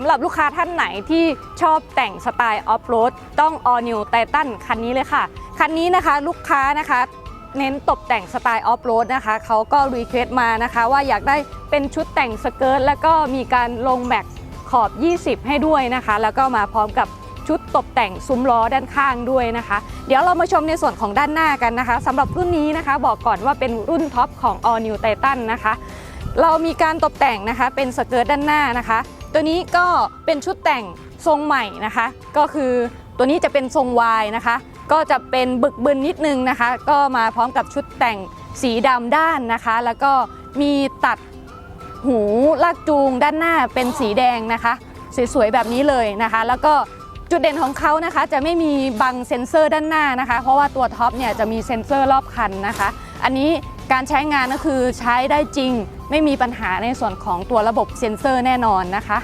ำหรับลูกค้าท่านไหนที่ชอบแต่งสไตล์ออฟโรดต้อง All New Titan คันนี้เลยค่ะ คันนี้นะคะลูกค้านะคะเน้นตกแต่งสไตล์ออฟโรดนะคะเขาก็รีเควสต์มานะคะ ว่าอยากได้เป็นชุดแต่งสเกิร์ตแล้วก็มีการลงแม็กขอบ 20 ให้ด้วยนะคะ แล้วก็มาพร้อมกับชุดตกแต่งซุ้มล้อด้านข้างด้วยนะคะ เดี๋ยวเรามาชมในส่วนของด้านหน้ากันนะคะสำหรับรุ่นนี้นะคะ บอกก่อนว่าเป็นรุ่นท็อปของ All New Titan นะคะ เรามีการตกแต่งนะคะเป็นสเกิร์ตด้านหน้านะคะ ตัวนี้ก็เป็นชุดแต่งทรงใหม่นะคะ ก็คือตัวนี้จะเป็นทรงวายนะคะ ก็จะเป็นบึกบึนนิดนึงนะคะ ก็มาพร้อมกับชุดแต่งสีดำด้านนะคะ แล้วก็มีตัดหูลากจูงด้านหน้าเป็นสีแดงนะคะ สวยๆแบบนี้เลยนะคะ แล้วก็จุดเด่นของเขานะคะ จะไม่มีบังเซ็นเซอร์ด้านหน้านะคะ เพราะว่าตัวท็อปเนี่ยจะมีเซ็นเซอร์รอบคันนะคะ อันนี้ การใช้งานก็คือใช้ได้จริง ไม่มีปัญหาในส่วนของตัวระบบเซ็นเซอร์แน่นอนนะคะ